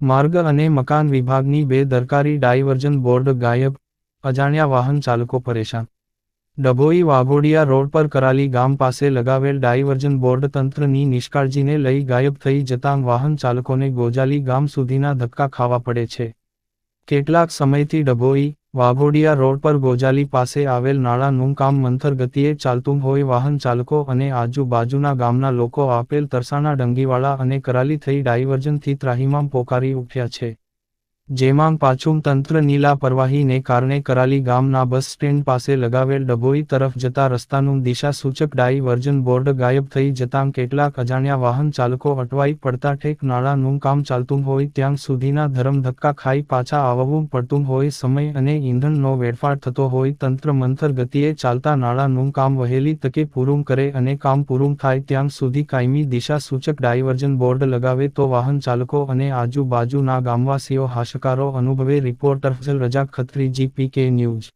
માર્ગ અને મકાન વિભાગની બે દરકારી ડાયવર્જન બોર્ડ ગાયબ, અજાણ્યા વાહન ચાલકો પરેશાન. ડભોઈ વાઘોડિયા રોડ પર કરાલી ગામ પાસે લગાવેલ ડાયવર્જન બોર્ડ તંત્રની નિષ્કાળજીને લઈ ગાયબ થઈ જતાં વાહન ચાલકોને ગોજાલી ગામ સુધીના ધક્કા ખાવા પડે છે. કેટલાક સમયથી ડભોઈ વાઘોડિયા રોડ પર ગોજાલી પાસે આવેલ નાળાનું કામ મંથર ગતિએ ચાલતું હોય વાહન ચાલકો અને આજુબાજુના ગામના લોકો આપેલ તરસાણા ડંગીવાળા અને કરાલી થઈ ડાયવર્જનથી ત્રાહિમામ પોકારી ઉઠ્યા છે. જેમાં પાછું તંત્ર નીલા પરવાહીને કારણે કરાલી ગામના બસ સ્ટેન્ડ પાસે લગાવેલ ડભોઈ તરફ જતા રસ્તાનું દિશાસૂચક ડાયવર્ઝન બોર્ડ ગાયબ થઈ જતાં કેટલાક અજાણ્યા વાહન ચાલકો અટવાઈ પડતા ઠેક નાળાનું કામ ચાલતું હોય ત્યાં સુધીના ધરમ ધક્કા ખાઈ પાછા આવવું પડતું હોય સમય અને ઈંધણનો વેડફાટ થતો હોય તંત્ર મંથર ગતિએ ચાલતા નાળાનું કામ વહેલી તકે પૂરું કરે અને કામ પૂરું થાય ત્યાં સુધી કાયમી દિશાસૂચક ડાયવર્ઝન બોર્ડ લગાવે તો વાહન ચાલકો અને આજુબાજુના ગામવાસીઓ હાશકારો અનુભવે રિપોર્ટર ફઝલ રજા ખત્રી જીપીકે ન્યૂઝ.